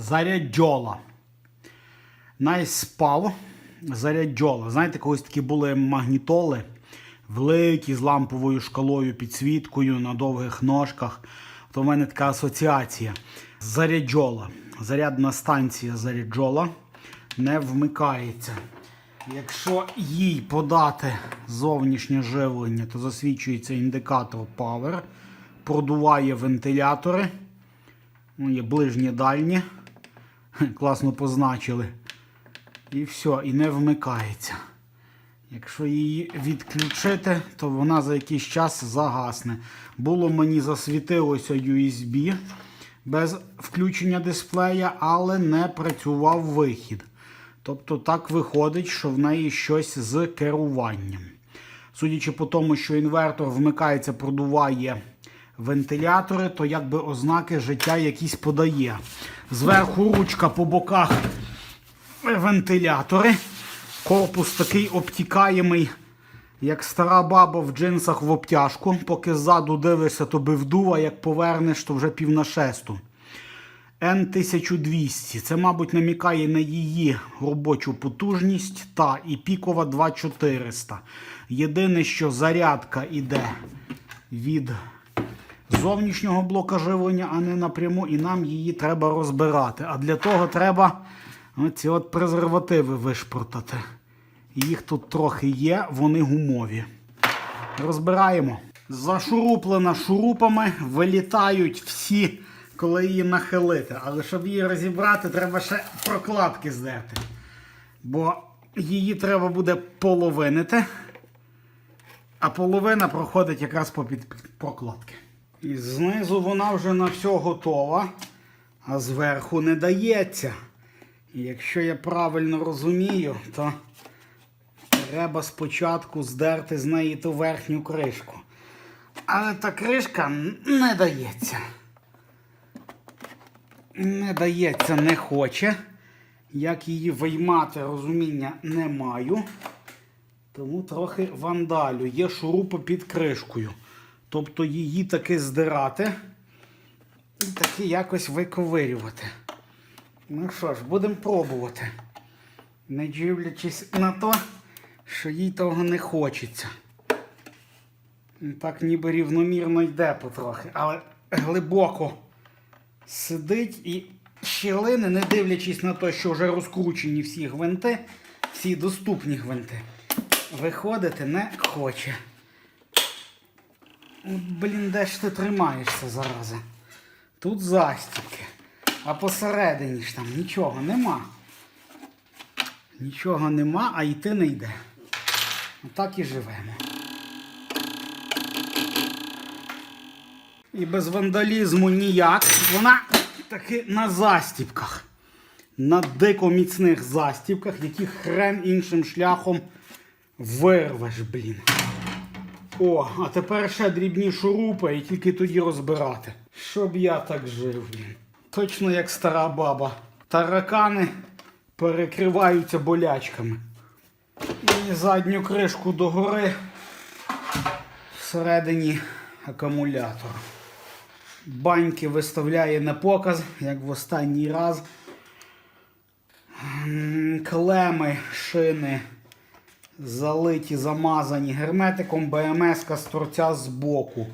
Заряджола. Найспав заряджола. Знаєте, колись такі були магнітоли великі з ламповою шкалою, підсвіткою на довгих ножках. То в мене така асоціація. Заряджола. Зарядна станція заряджола не вмикається. Якщо їй подати зовнішнє живлення, то засвічується індикатор Power, продуває вентилятори. Ну, є ближнє дальнє. Класно позначили. І все, і не вмикається. Якщо її відключити, то вона за якийсь час загасне. Було мені засвітилося USB без включення дисплея, але не працював вихід. Тобто так виходить, що в неї щось з керуванням. Судячи по тому, що інвертор вмикається, продуває вентилятори, то якби ознаки життя якісь подає. Зверху ручка по боках вентилятори. Корпус такий обтікаємий, як стара баба в джинсах в обтяжку. Поки ззаду дивишся, то би вдува, як повернеш, то вже пів на шесту. N1200. Це, мабуть, намікає на її робочу потужність та і пікова 2400. Єдине, що зарядка йде від зовнішнього блока живлення, а не напряму, і нам її треба розбирати. А для того треба ці от презервативи вишпортати. Їх тут трохи є, вони гумові. Розбираємо. Зашуруплена шурупами, вилітають всі, коли її нахилити. Але щоб її розібрати, треба ще прокладки здерти. Бо її треба буде половинити, а половина проходить якраз по під прокладки. І знизу вона вже на все готова, а зверху не дається. І якщо я правильно розумію, то треба спочатку здерти з неї ту верхню кришку. Але та кришка не дається. Не дається, не хоче. Як її виймати, розуміння не маю. Тому трохи вандалю. Є шурупи під кришкою. Тобто її таки здирати і таки якось виковирювати. Ну що ж, будемо пробувати. Не дивлячись на те, що їй того не хочеться. Ну, Так ніби рівномірно йде потрохи, але глибоко сидить і щілини, не дивлячись на те, що вже розкручені всі гвинти, всі доступні гвинти, виходити не хоче. От, блін, де ж ти тримаєшся зараза? Тут застібки. А посередині ж там нічого нема. Нічого нема, а йти не йде. Отак і живемо. І без вандалізму ніяк. Вона таки на застібках. На дико міцних застібках, які хрен іншим шляхом вирвеш, блін. О, а тепер ще дрібні шурупи і тільки тоді розбирати. Щоб я так жив. Точно як стара баба. Таракани перекриваються болячками. І задню кришку догори всередині акумулятор. Баньки виставляє на показ, як в останній раз. Клеми, шини залиті, замазані герметиком, БМС з з боку.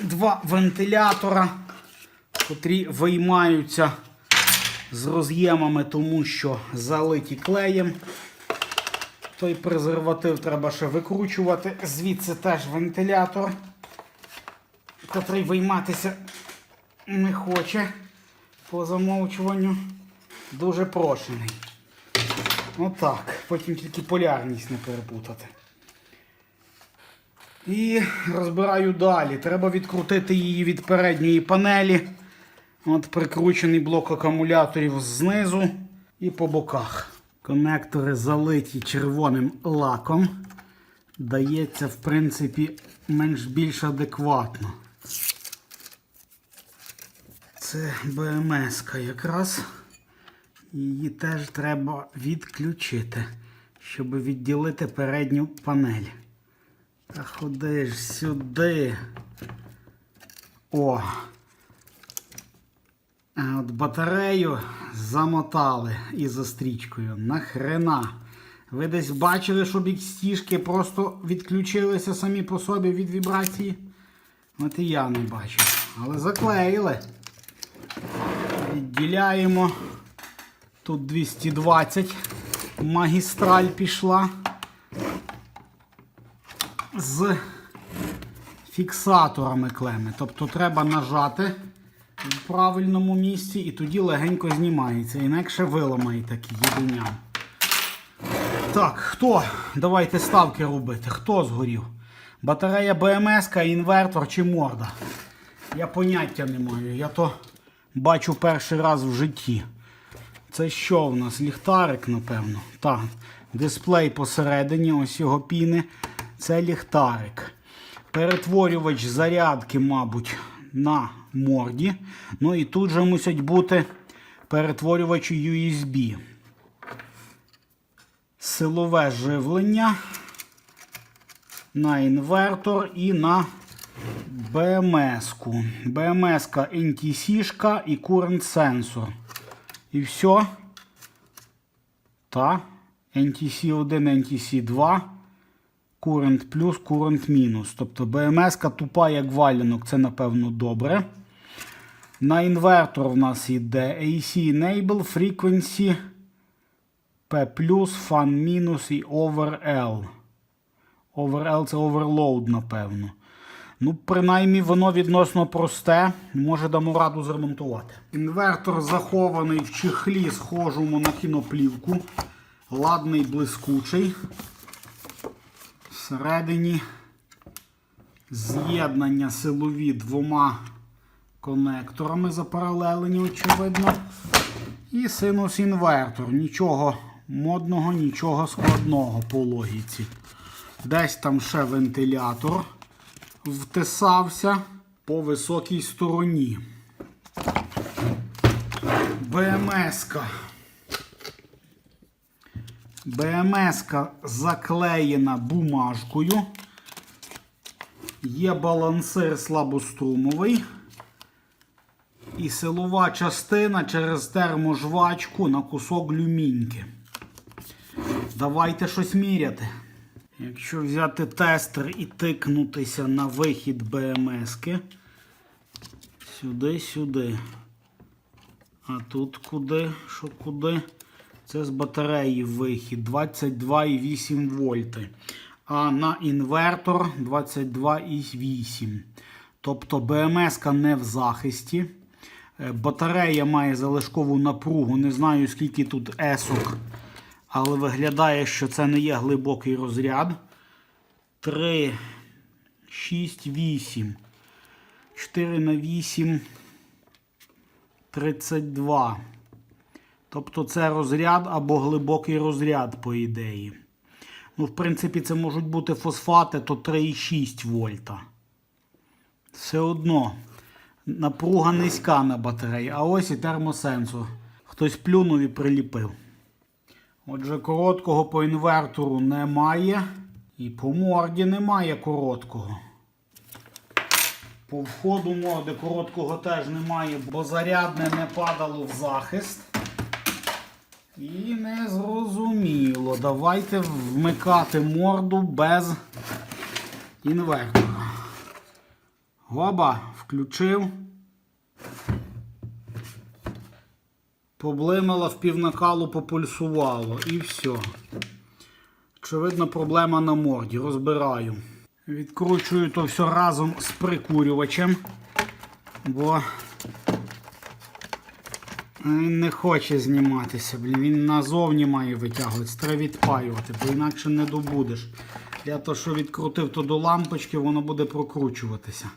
Два вентилятора, котрі виймаються з роз'ємами, тому що залиті клеєм. Той презерватив треба ще викручувати. Звідси теж вентилятор, котрий вийматися не хоче по замовчуванню. Дуже прошений. Отак. Потім тільки полярність не перепутати. І розбираю далі. Треба відкрутити її від передньої панелі. От прикручений блок акумуляторів знизу і по боках. Конектори залиті червоним лаком. Дається, в принципі, менш-більш адекватно. Це БМС якраз. Її теж треба відключити, щоб відділити передню панель. Та ходи ж сюди. О. От батарею замотали із стрічкою. Нахрена. Ви десь бачили, щоб стіжки просто відключилися самі по собі від вібрації? От і я не бачив. Але заклеїли. Відділяємо. Тут 220. Магістраль пішла. З фіксаторами клеми. Тобто треба нажати в правильному місці і тоді легенько знімається. Інакше виламає такі єдиня. Так, хто? Давайте ставки робити. Хто згорів? Батарея БМС, інвертор чи морда? Я поняття не маю. Я то бачу перший раз в житті. Це що в нас? Ліхтарик, напевно. Так. Дисплей посередині, ось його піни. Це ліхтарик. Перетворювач зарядки, мабуть, на морді. Ну і тут же мусять бути перетворювачі USB. Силове живлення на інвертор і на BMS-ку. BMS-ка NTC-шка і current sensor. І все. Та. NTC 1, NTC 2. Current плюс, current мінус. Тобто BMS-ка тупа, як валянок, це напевно добре. На інвертор в нас йде AC Enable, Frequency, P+, Fan і OverL. OverL це Overload, напевно. Ну, принаймні, воно відносно просте. Може дамо раду зремонтувати. Інвертор захований в чехлі схожому на кіноплівку. Ладний блискучий. Всередині з'єднання силові двома конекторами запаралелені, очевидно. І синус-інвертор. Нічого модного, нічого складного по логіці. Десь там ще вентилятор втисався по високій стороні. БМС-ка. БМС-ка заклеєна бумажкою. Є балансир слабострумовий. І силова частина через терможвачку на кусок люміньки. Давайте щось міряти. Якщо взяти тестер і тикнутися на вихід БМСки. Сюди, сюди. А тут куди? Що куди? Це з батареї вихід 22,8 вольти. А на інвертор 22,8. Тобто БМС не в захисті. Е, Батарея має залишкову напругу. Не знаю, скільки тут есок. Але виглядає, що це не є глибокий розряд. 3, 6, 8. 4 на 8. 32. Тобто це розряд або глибокий розряд, по ідеї. Ну, в принципі, це можуть бути фосфати, то 3,6 вольта. Все одно. Напруга низька на батареї. А ось і термосенсор. Хтось плюнув і приліпив. Отже, короткого по інвертору немає. І по морді немає короткого. По входу морди короткого теж немає, бо зарядне не падало в захист. І не зрозуміло. Давайте вмикати морду без інвертора. Гоба, включив. Поблимало в півнакалу попульсувало і все. Очевидно, проблема на морді. Розбираю. Відкручую то все разом з прикурювачем, бо він не хоче зніматися. Блін. Він назовні має витягуватися. Треба відпаювати, бо інакше не добудеш. Я то, що відкрутив то до лампочки, воно буде прокручуватися.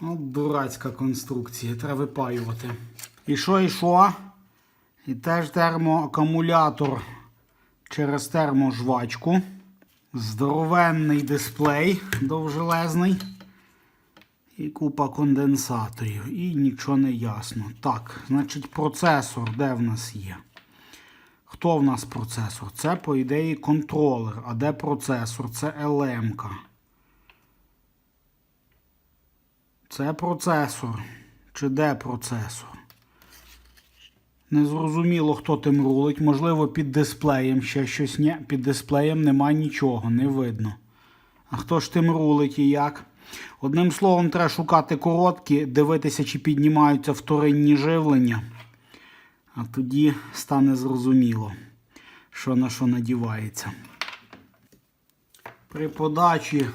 От дурацька конструкція, треба випаювати. І що, і що? І теж термоакумулятор через терможвачку. Здоровенний дисплей довжелезний. І купа конденсаторів. І нічого не ясно. Так, значить, процесор де в нас є? Хто в нас процесор? Це, по ідеї, контролер. А де процесор? Це LM. -ка. Це процесор. Чи де процесор? Незрозуміло, хто тим рулить. Можливо, під дисплеєм ще щось. Ні, під дисплеєм нема нічого, не видно. А хто ж тим рулить і як? Одним словом, треба шукати короткі, дивитися, чи піднімаються вторинні живлення. А тоді стане зрозуміло, що на що надівається. При подачі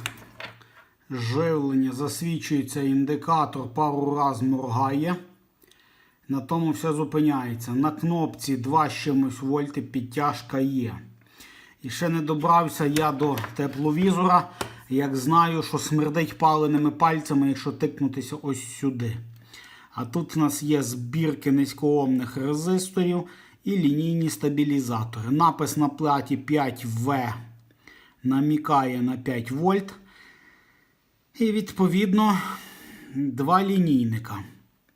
живлення засвічується індикатор, пару раз моргає. На тому все зупиняється. На кнопці 2 з чимось вольти підтяжка є. І ще не добрався я до тепловізора, як знаю, що смердить паленими пальцями, якщо тикнутися ось сюди. А тут в нас є збірки низькоомних резисторів і лінійні стабілізатори. Напис на платі 5В намікає на 5 вольт. І відповідно два лінійника.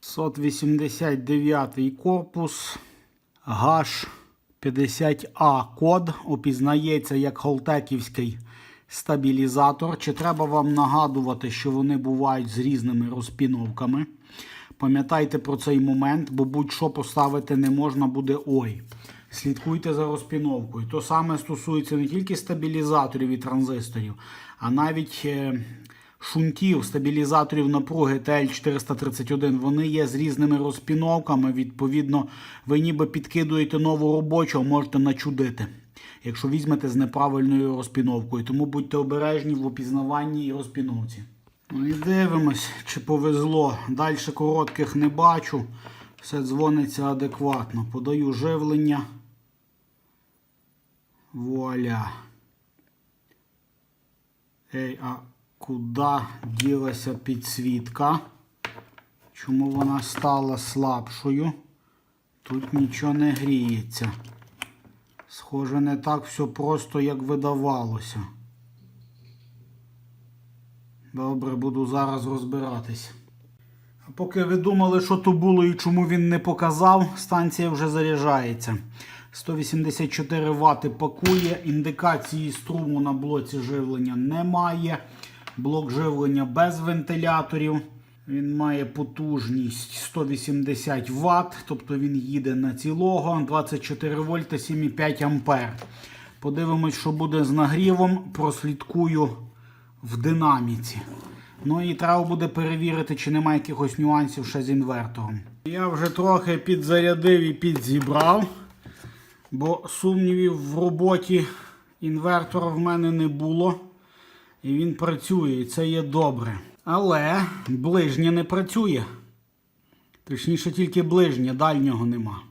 189 корпус GASH 50А код опізнається як холтеківський стабілізатор. Чи треба вам нагадувати, що вони бувають з різними розпіновками? Пам'ятайте про цей момент, бо будь-що поставити не можна буде ой. Слідкуйте за розпіновкою. То саме стосується не тільки стабілізаторів і транзисторів, а навіть е, шунтів, стабілізаторів напруги TL431. Вони є з різними розпіновками. Відповідно, ви ніби підкидуєте нову робочу, можете начудити. Якщо візьмете з неправильною розпіновкою. Тому будьте обережні в опізнаванні і розпіновці. Ну і дивимось, чи повезло. Далі коротких не бачу. Все дзвониться адекватно. Подаю живлення. Вуаля. Ей, а куди ділася підсвітка? Чому вона стала слабшою? Тут нічого не гріється. Схоже, не так все просто, як видавалося. Добре, буду зараз розбиратись. А поки ви думали, що то було і чому він не показав, станція вже заряджається. 184 Вт пакує, індикації струму на блоці живлення немає. Блок живлення без вентиляторів. Він має потужність 180 Вт, тобто він їде на цілого 24 вольта 7,5 ампер. Подивимось, що буде з нагрівом. Прослідкую в динаміці. Ну і треба буде перевірити, чи немає якихось нюансів ще з інвертором. Я вже трохи підзарядив і підзібрав, бо сумнівів в роботі інвертора в мене не було. І він працює, і це є добре. Але ближнє не працює. Точніше, тільки ближнє, дальнього нема.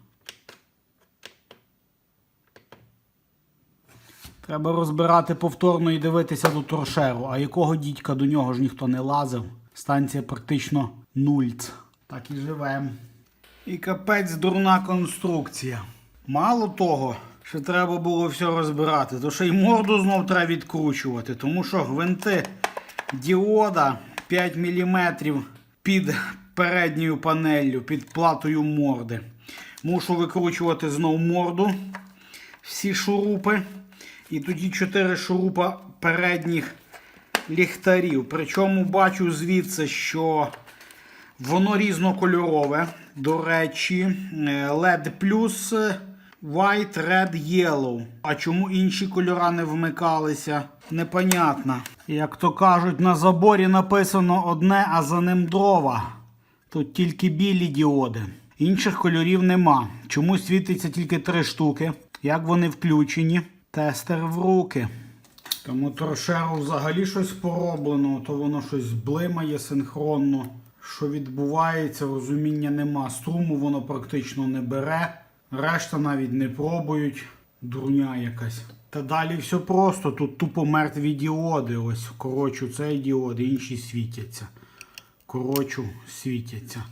Треба розбирати повторно і дивитися до торшеру. А якого дідька до нього ж ніхто не лазив. Станція практично нульц. Так і живем. І капець дурна конструкція. Мало того, що треба було все розбирати, то ще й морду знов треба відкручувати, тому що гвинти діода 5 мм під передньою панеллю, під платою морди. Мушу викручувати знов морду, всі шурупи. І тоді 4 шурупа передніх ліхтарів. Причому бачу звідси, що воно різнокольорове. До речі, е, LED плюс White, Red, Yellow. А чому інші кольора не вмикалися? Непонятно. Як то кажуть, на заборі написано одне, а за ним дрова. Тут тільки білі діоди. Інших кольорів нема. Чому світиться тільки три штуки? Як вони включені? Тестер в руки. Тому торшеру взагалі щось пороблено, то воно щось блимає синхронно. Що відбувається, розуміння нема. Струму воно практично не бере. Решта навіть не пробують. Дурня якась. Та далі все просто. Тут тупо мертві діоди. Ось корочу цей діод, інші світяться. Корочу, світяться.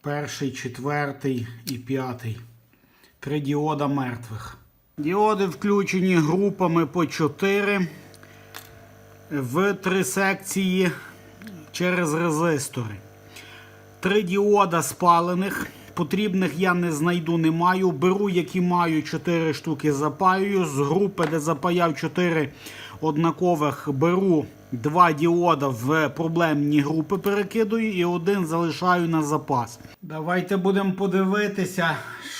Перший, четвертий і п'ятий. Три діода мертвих. Діоди включені групами по 4 в три секції через резистори. Три діода спалених. Потрібних я не знайду, не маю. Беру, які маю 4 штуки, запаюю. З групи, де запаяв 4 однакових, беру два діода в проблемні групи, перекидую і один залишаю на запас. Давайте будемо подивитися,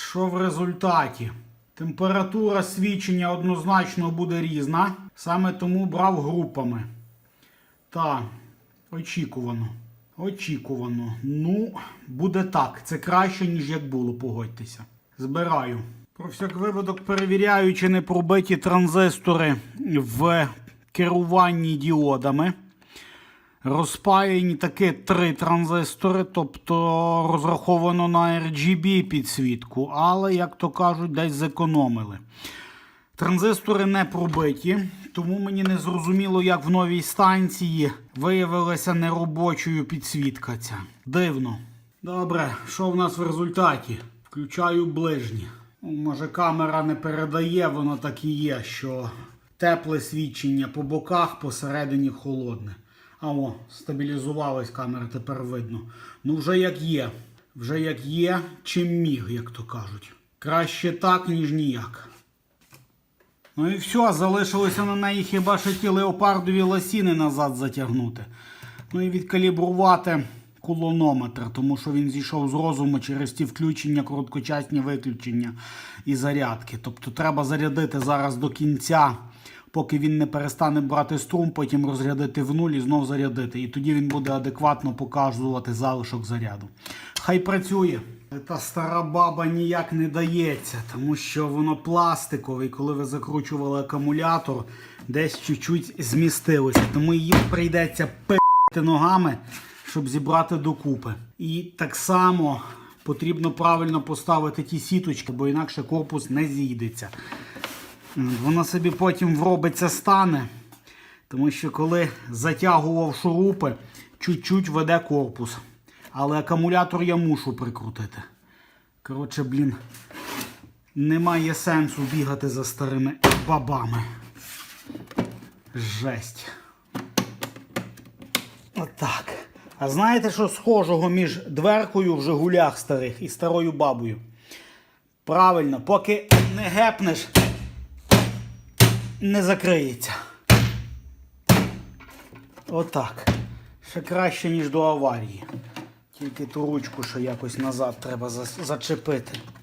Що в результаті? Температура свідчення однозначно буде різна. Саме тому брав групами. Та, очікувано. Очікувано. Ну, буде так. Це краще, ніж як було, погодьтеся. Збираю. Про всяк випадок перевіряю, чи не пробиті транзистори в керуванні діодами. Розпаяні таки три транзистори, тобто розраховано на RGB підсвітку, але, як то кажуть, десь зекономили. Транзистори не пробиті, тому мені не зрозуміло, як в новій станції виявилася неробочою підсвітка ця. Дивно. Добре, що в нас в результаті? Включаю ближні. Ну, Може, камера не передає, воно так і є, що тепле свідчення по боках, посередині холодне. А о, стабілізувалась камера, тепер видно. Ну, вже як є. Вже як є, чим міг, як то кажуть. Краще так, ніж ніяк. Ну і все, залишилося на неї хіба що ті леопардові ласіни назад затягнути. Ну і відкалібрувати кулонометр, тому що він зійшов з розуму через ті включення, короткочасні виключення і зарядки. Тобто треба зарядити зараз до кінця, поки він не перестане брати струм, потім розрядити в нуль і знов зарядити. І тоді він буде адекватно показувати залишок заряду. Хай працює. Та стара баба ніяк не дається, тому що воно пластикове, і коли ви закручували акумулятор, десь чуть-чуть змістилося. Тому її прийдеться пи***ти ногами, щоб зібрати докупи. І так само потрібно правильно поставити ті сіточки, бо інакше корпус не зійдеться. Воно собі потім вробиться стане, тому що коли затягував шурупи, чуть-чуть веде корпус. Але акумулятор я мушу прикрутити. Коротше, блін, немає сенсу бігати за старими бабами. Жесть. Отак. А знаєте, що схожого між дверкою в Жигулях старих і старою бабою? Правильно, поки не гепнеш, не закриється. Отак. Ще краще, ніж до аварії. Тільки ту ручку, що якось назад треба зачепити.